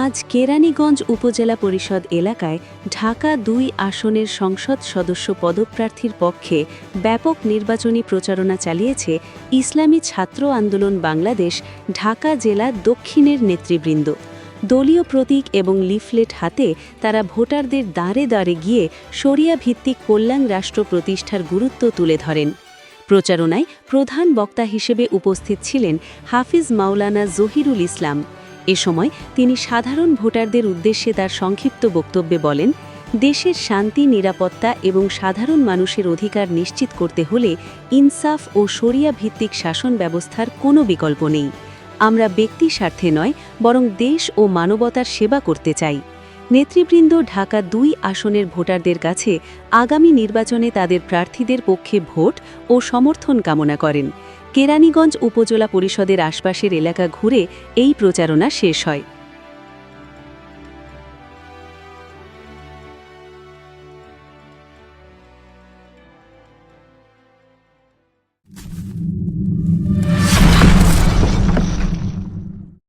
আজ কেরানীগঞ্জ উপজেলা পরিষদ এলাকায় ঢাকা দুই আসনের সংসদ সদস্য পদপ্রার্থীর পক্ষে ব্যাপক নির্বাচনী প্রচারণা চালিয়েছে ইসলামী ছাত্র আন্দোলন বাংলাদেশ ঢাকা জেলা দক্ষিণের নেতৃবৃন্দ। দলীয় প্রতীক এবং লিফলেট হাতে তারা ভোটারদের দাঁড়ে দাঁড়ে গিয়ে শরিয়া ভিত্তিক কল্যাণ রাষ্ট্র প্রতিষ্ঠার গুরুত্ব তুলে ধরেন। প্রচারণায় প্রধান বক্তা হিসেবে উপস্থিত ছিলেন হাফিজ মাওলানা জহিরুল ইসলাম। এ সময় তিনি সাধারণ ভোটারদের উদ্দেশ্যে তার সংক্ষিপ্ত বক্তব্যে বলেন, দেশের শান্তি, নিরাপত্তা এবং সাধারণ মানুষের অধিকার নিশ্চিত করতে হলে ইনসাফ ও শরিয়া ভিত্তিক শাসন ব্যবস্থার কোনো বিকল্প নেই। আমরা ব্যক্তি স্বার্থে নয়, বরং দেশ ও মানবতার সেবা করতে চাই। নেতৃবৃন্দ ঢাকা দুই আসনের ভোটারদের কাছে আগামী নির্বাচনে তাদের প্রার্থীদের পক্ষে ভোট ও সমর্থন কামনা করেন। কেরানীগঞ্জ উপজেলা পরিষদের আশপাশের এলাকা ঘুরে এই প্রচারণা শেষ হয়।